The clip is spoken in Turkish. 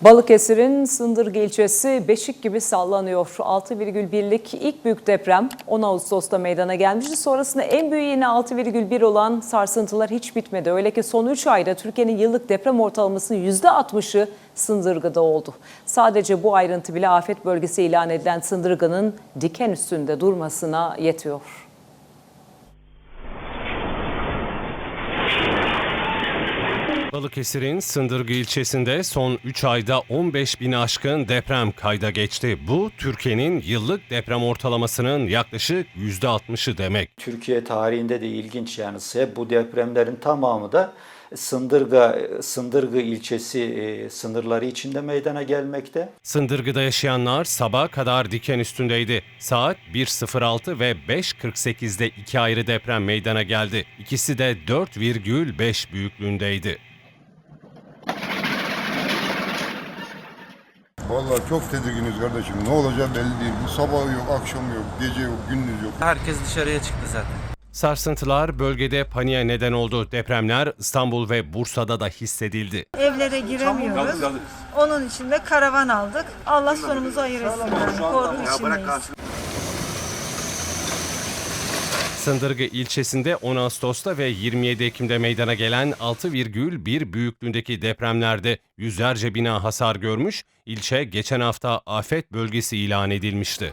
Balıkesir'in Sındırgı ilçesi beşik gibi sallanıyor. 6,1'lik ilk büyük deprem 10 Ağustos'ta meydana gelmişti. Sonrasında en büyüğü yine 6,1 olan sarsıntılar hiç bitmedi. Öyle ki son 3 ayda Türkiye'nin yıllık deprem ortalamasının %60'ı Sındırgı'da oldu. Sadece bu ayrıntı bile afet bölgesi ilan edilen Sındırgı'nın diken üstünde durmasına yetiyor. Balıkesir'in Sındırgı ilçesinde son 3 ayda 15 bin aşkın deprem kayda geçti. Bu Türkiye'nin yıllık deprem ortalamasının yaklaşık %60'ı demek. Türkiye tarihinde de ilginç yani hep bu depremlerin tamamı da Sındırga, Sındırgı ilçesi e, sınırları içinde meydana gelmekte. Sındırgı'da yaşayanlar sabaha kadar diken üstündeydi. Saat 1.06 ve 5.48'de iki ayrı deprem meydana geldi. İkisi de 4,5 büyüklüğündeydi. Vallahi çok tedirginiz kardeşim. Ne olacağı belli değil. Bu sabah yok, akşam yok, gece yok, gündüz yok. Herkes dışarıya çıktı zaten. Sarsıntılar bölgede paniğe neden oldu. Depremler İstanbul ve Bursa'da da hissedildi. Evlere giremiyoruz. Onun için de karavan aldık. Allah sonumuzu hayır etsin. Korku içindeyiz. Sındırgı ilçesinde 10 Ağustos'ta ve 27 Ekim'de meydana gelen 6,1 büyüklüğündeki depremlerde yüzlerce bina hasar görmüş, ilçe geçen hafta afet bölgesi ilan edilmişti.